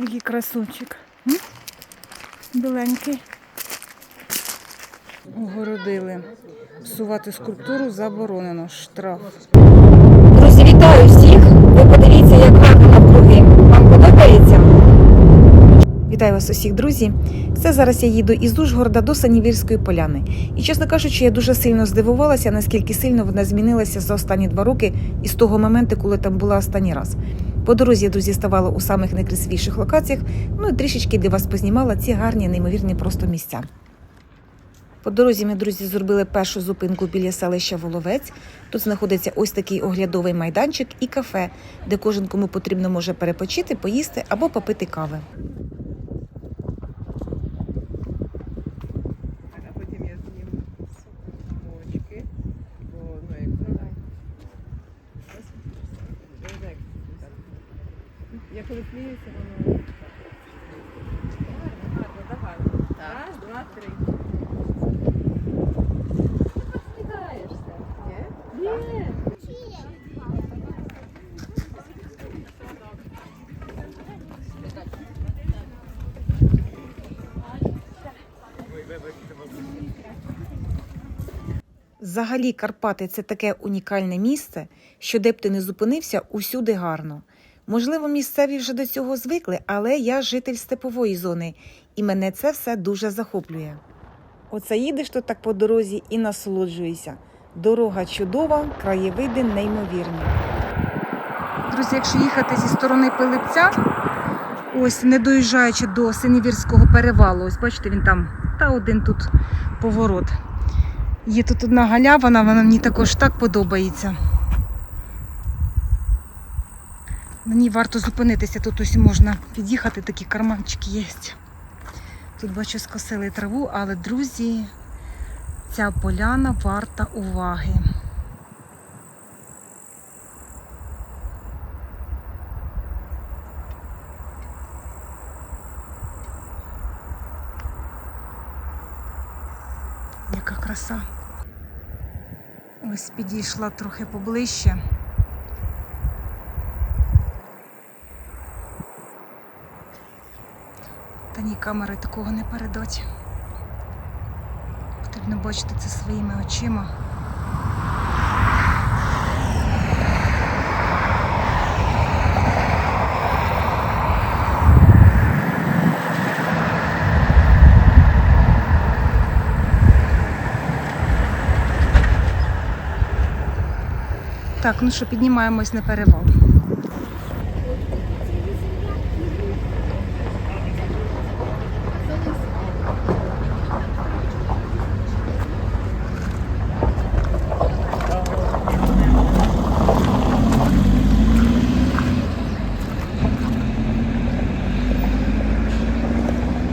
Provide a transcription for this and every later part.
Який красунчик. М? Біленький. Огородили. Псувати скульптуру заборонено. Штраф. Друзі, вітаю всіх! Ви подивіться, як гарно навкруги. Вам подобається? Вітаю вас усіх, друзі. Це зараз я їду із Ужгорода до Санівірської поляни. І чесно кажучи, я дуже сильно здивувалася, наскільки сильно вона змінилася за останні два роки із того моменту, коли там була останній раз. По дорозі я, друзі, ставала у самих найкрасивіших локаціях, ну і трішечки для вас познімала ці гарні, неймовірні просто місця. По дорозі ми, друзі, зробили першу зупинку біля селища Воловець. Тут знаходиться ось такий оглядовий майданчик і кафе, де кожен кому потрібно може перепочити, поїсти або попити кави. А потім я зніму сумочки, бо ну як давай. Я коли сміюся, воно гарно, давай. Раз, два, три. Ні? Ні. Взагалі, Карпати це таке унікальне місце, що де б ти не зупинився, усюди гарно. Можливо, місцеві вже до цього звикли, але я житель степової зони, і мене це все дуже захоплює. Оце їдеш тут так по дорозі і насолоджуєшся. Дорога чудова, краєвиди неймовірні. Друзі, якщо їхати зі сторони Пилипця, ось не доїжджаючи до Синівірського перевалу, ось бачите, він там, та один тут поворот. Є тут одна галявина, вона мені також так подобається. Ній варто зупинитися, тут ось можна під'їхати, такі карманчики є. Тут бачу скосили траву, але, друзі, ця поляна варта уваги. Яка краса. Ось підійшла трохи поближче. Та ні камери такого не передать. Потрібно бачити це своїми очима. Так, ну що, піднімаємось на перевал.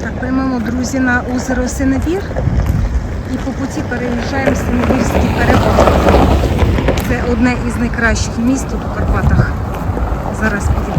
Так, друзі, на озеро Синевір і по путі переїжджаємо Синевірський перевод. Це одне із найкращих міст у Карпатах. Зараз підійдемо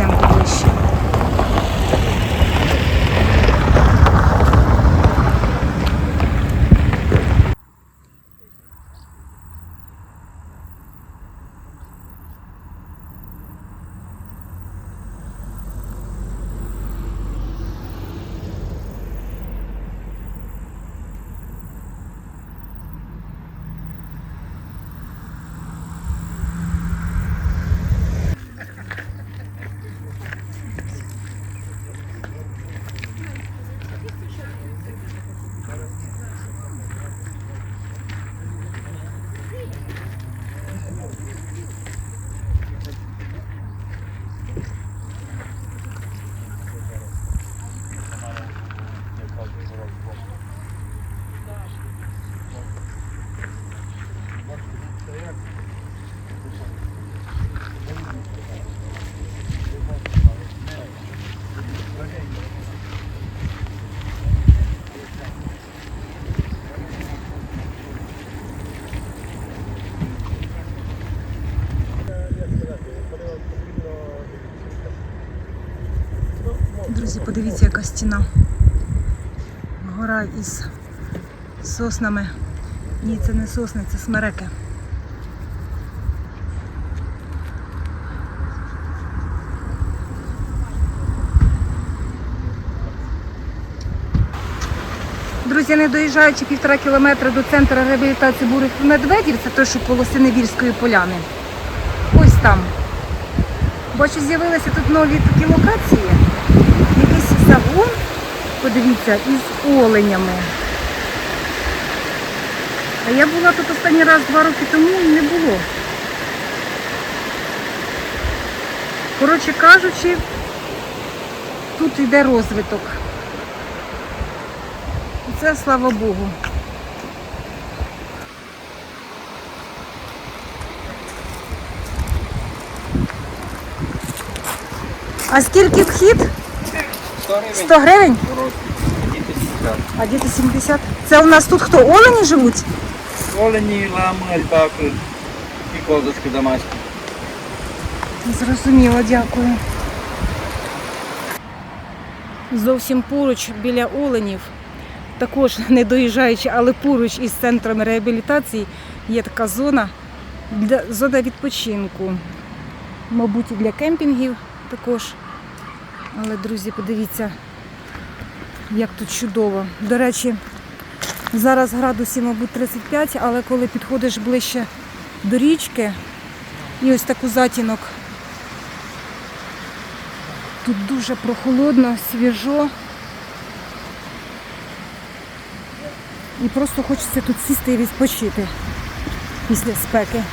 Друзі, подивіться, яка стіна. Гора із соснами. Ні, це не сосни, це смереки. Друзі, не доїжджаючи півтора кілометра до центру реабілітації бурих медведів, це те, що коло Синевільської поляни. Ось там. Бачу, з'явилися тут нові такі локації. Подивіться, із оленями. А я була тут останній раз два роки тому і не було. Коротше кажучи, тут йде розвиток. І Це слава Богу. А скільки вхід? 100 гривень 100 гривень? дорослі, діти 70. А діти 70. Це у нас тут хто? Олені живуть? Олені, лами, альпаки і козочки домашні. Зрозуміло, дякую. Зовсім поруч біля оленів, також не доїжджаючи, але поруч із центром реабілітації є така зона, для, зона відпочинку. Мабуть, і для кемпінгів також. Але, друзі, подивіться, як тут чудово. До речі, зараз градусів, мабуть, 35, але коли підходиш ближче до річки, і ось таку затінок Тут дуже прохолодно, свіжо. І просто хочеться тут сісти і відпочити після спеки.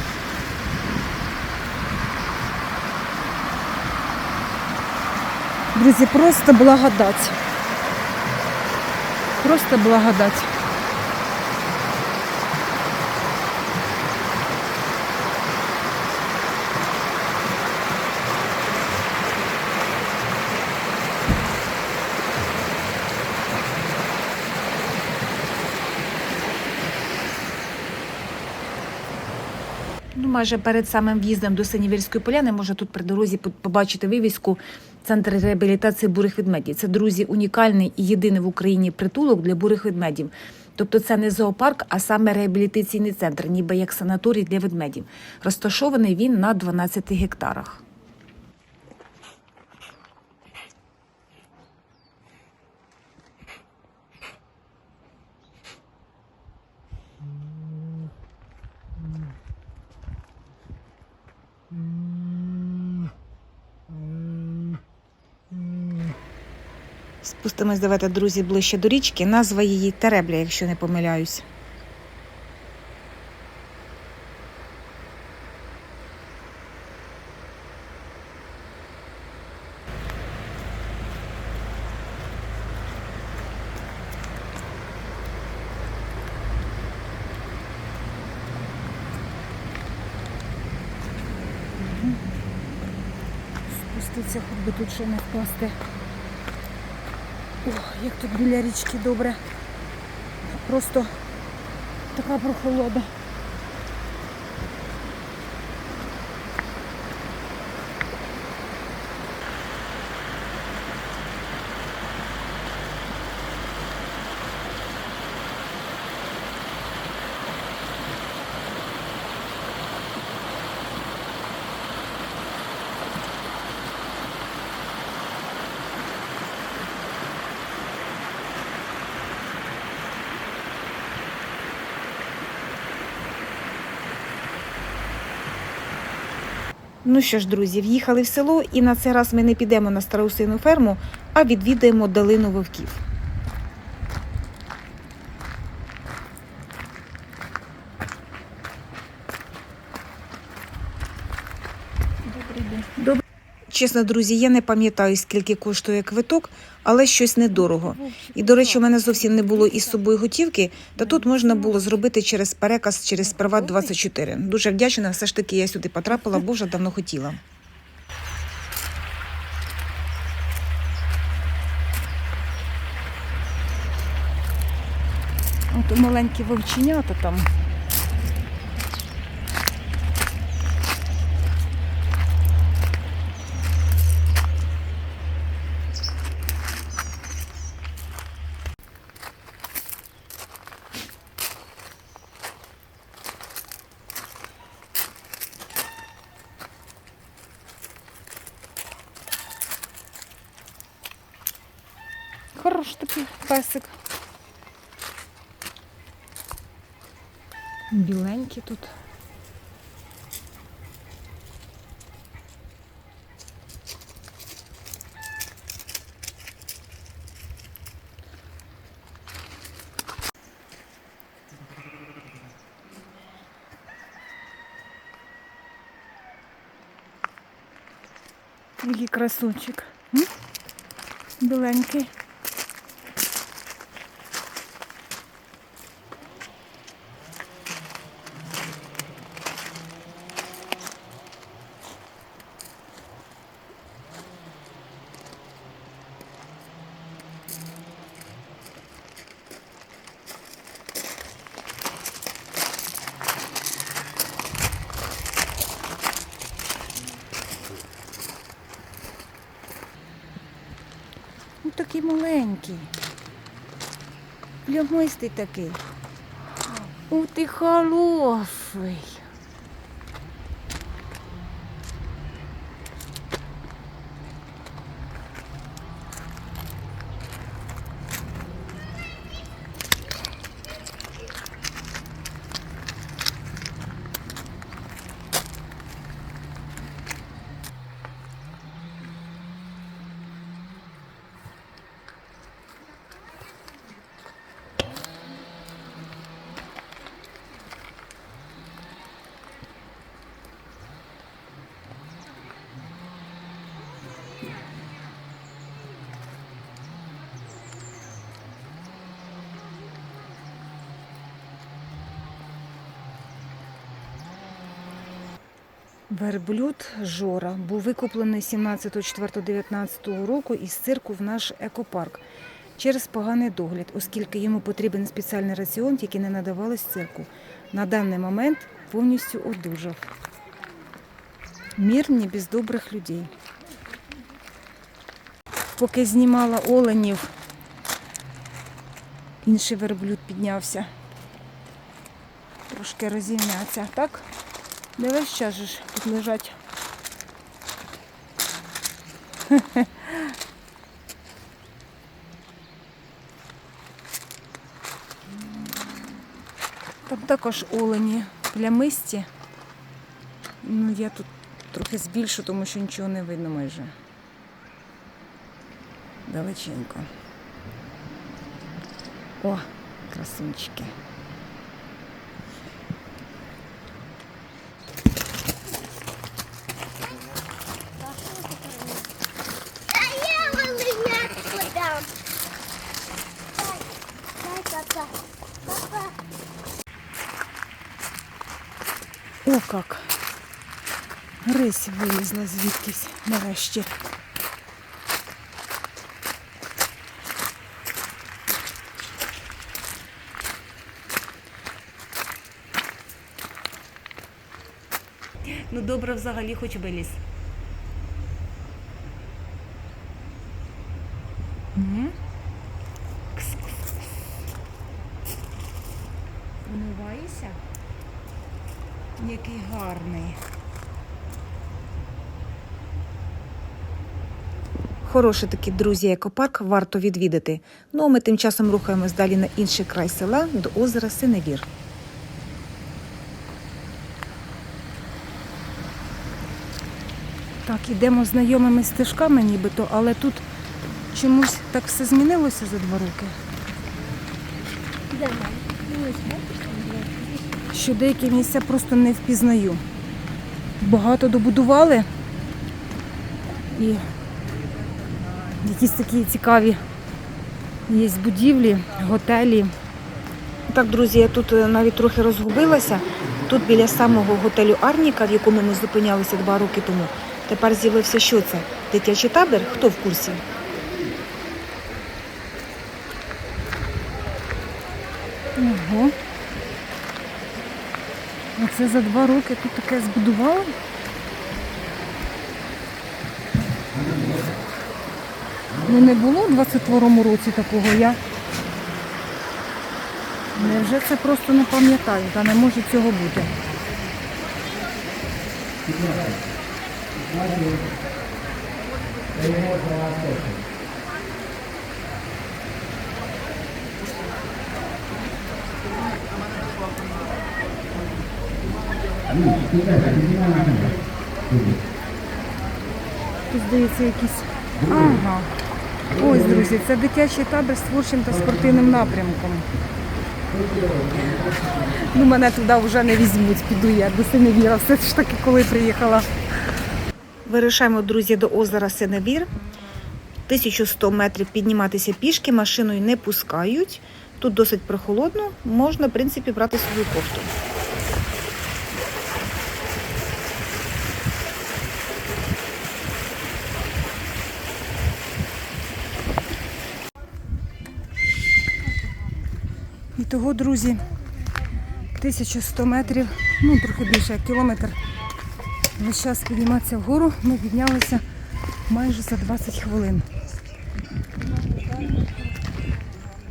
Друзі, просто благодать. Просто благодать. Ну, майже перед самим в'їздом до Синівірської поляни можна тут при дорозі побачити вивіску Центр реабілітації бурих ведмедів. Це друзі унікальний і єдиний в Україні притулок для бурих ведмедів. Тобто це не зоопарк, а саме реабілітаційний центр, ніби як санаторій для ведмедів. Розташований він на 12 гектарах. Спустимось, давайте, друзі, ближче до річки. Назва її Теребля, якщо не помиляюсь. Спуститься, хоч би тут ще не впасти. Як тут біля річки добре. Просто така прохолода. Ну що ж, друзі, в'їхали в село, і на цей раз ми не підемо на староусину ферму, а відвідаємо долину вовків. Чесно, друзі, я не пам'ятаю, скільки коштує квиток, але щось недорого. І, до речі, у мене зовсім не було із собою готівки, та тут можна було зробити через переказ через Приват 24. Дуже вдячна, все ж таки я сюди потрапила, бо вже давно хотіла. От маленькі вовченята там. Хороший такий песик. Біленькі тут. Який красунчик. М? Біленький. Плямистий такий. Ух ти хороший. Верблюд Жора був викуплений 17.04.19 року із цирку в наш екопарк через поганий догляд, оскільки йому потрібен спеціальний раціон, який не надавалось цирку. На даний момент повністю одужав. Мір без добрих людей. Поки знімала оленів, інший верблюд піднявся. Трошки розім'яться, так? Дивись, що ж тут лежать. Там також олені плямисті. Ну, я тут трохи збільшу, тому що нічого не видно майже. Далеченько. О, красунчики. Як! Рись вилізла звідкись нарешті. Ну добре взагалі хоч виліз. Ні? Який гарний. Хороший такий друзі екопарк варто відвідати. Ну а ми тим часом рухаємось далі на інший край села до озера Синевір. Так, ідемо знайомими стежками нібито, але тут чомусь так все змінилося за два роки. Давай. Ну, ось, бачиш, там блядь. Що деякі місця просто не впізнаю. Багато добудували і якісь такі цікаві є будівлі, готелі. Так, друзі, я тут е, навіть трохи розгубилася. Тут біля самого готелю Арніка, в якому ми зупинялися два роки тому, тепер з'явився що це? Дитячий табір? Хто в курсі? Ого. Оце за два роки тут таке збудували. Ну не було у 22-му році такого я. Невже це просто не пам'ятаю, та не може цього бути. Тут здається якісь. Ага. Ось, друзі, це дитячий табір з творчим та спортивним напрямком. Ну, мене туди вже не візьмуть, піду я до Синевіра. Все ж таки, коли приїхала. Вирушаємо, друзі, до озера Сеневір. 1100 метрів підніматися пішки, машиною не пускають. Тут досить прохолодно, можна, в принципі, брати свою кофту. Того, друзі, 1100 метрів, ну трохи більше, як кілометр. Весь час підійматися вгору, ми піднялися майже за 20 хвилин.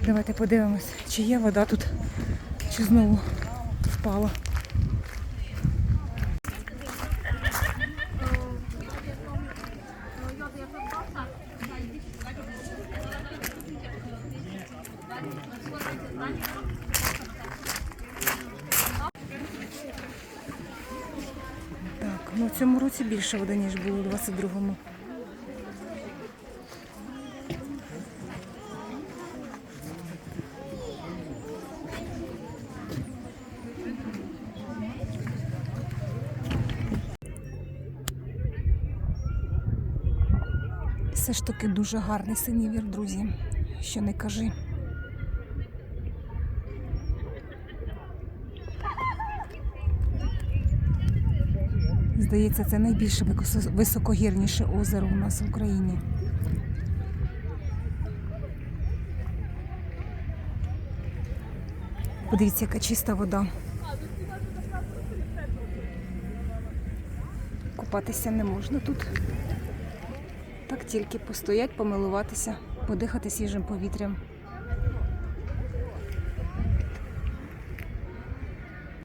Давайте подивимось, чи є вода тут, чи знову впала. Так, ну в цьому році більше води, ніж було у 22-му. Все ж таки дуже гарний синівір, друзі. Що не кажи. Здається, це найбільше високогірніше озеро у нас в Україні. Подивіться, яка чиста вода. Купатися не можна тут. Так тільки постоять, помилуватися, подихати свіжим повітрям.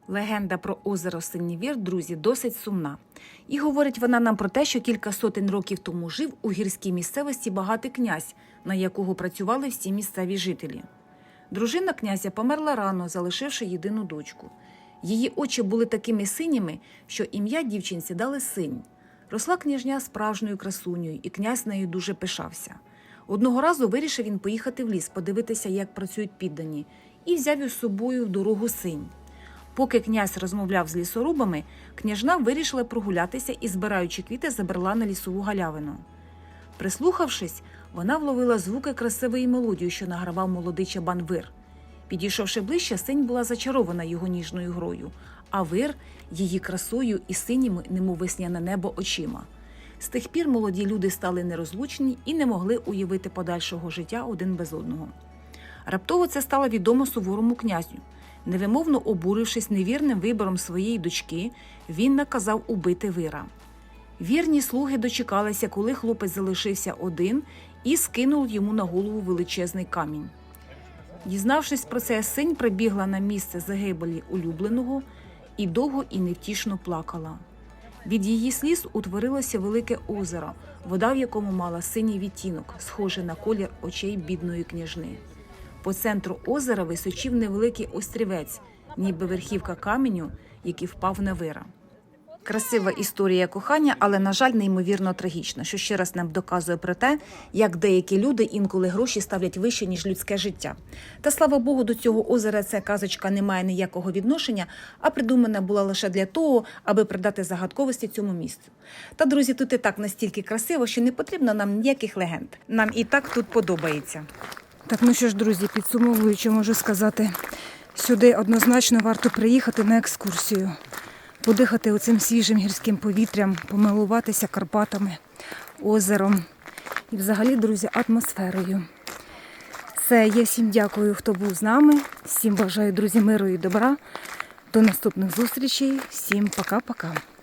Легенда про озеро Синівір, друзі, досить сумна. І говорить вона нам про те, що кілька сотень років тому жив у гірській місцевості багатий князь, на якого працювали всі місцеві жителі. Дружина князя померла рано, залишивши єдину дочку. Її очі були такими синіми, що ім'я дівчинці дали синь. Росла княжня справжньою красунею, і князь нею дуже пишався. Одного разу вирішив він поїхати в ліс, подивитися, як працюють піддані, і взяв із собою в дорогу синь. Поки князь розмовляв з лісорубами, княжна вирішила прогулятися і, збираючи квіти, забрела на лісову галявину. Прислухавшись, вона вловила звуки красивої мелодії, що награвав молодий чабан вир. Підійшовши ближче, синь була зачарована його ніжною грою, а вир її красою і синіми, немов весняне небо очима. З тих пір молоді люди стали нерозлучні і не могли уявити подальшого життя один без одного. Раптово це стало відомо суворому князю. Невимовно обурившись невірним вибором своєї дочки, він наказав убити вира. Вірні слуги дочекалися, коли хлопець залишився один, і скинув йому на голову величезний камінь. Дізнавшись про це, синь прибігла на місце загибелі улюбленого і довго і невтішно плакала. Від її сліз утворилося велике озеро, вода в якому мала синій відтінок, схожий на колір очей бідної княжни. По центру озера височив невеликий острівець, ніби верхівка каменю, який впав на вира. Красива історія кохання, але, на жаль, неймовірно трагічна, що ще раз нам доказує про те, як деякі люди інколи гроші ставлять вище, ніж людське життя. Та слава Богу, до цього озера ця казочка не має ніякого відношення, а придумана була лише для того, аби придати загадковості цьому місцю. Та друзі, тут і так настільки красиво, що не потрібно нам ніяких легенд. Нам і так тут подобається. Так, ну що ж, друзі, підсумовуючи, можу сказати, сюди однозначно варто приїхати на екскурсію, подихати оцим свіжим гірським повітрям, помилуватися Карпатами, озером і взагалі, друзі, атмосферою. Все, я всім дякую, хто був з нами. Всім бажаю, друзі, миру і добра. До наступних зустрічей. Всім пока-пока.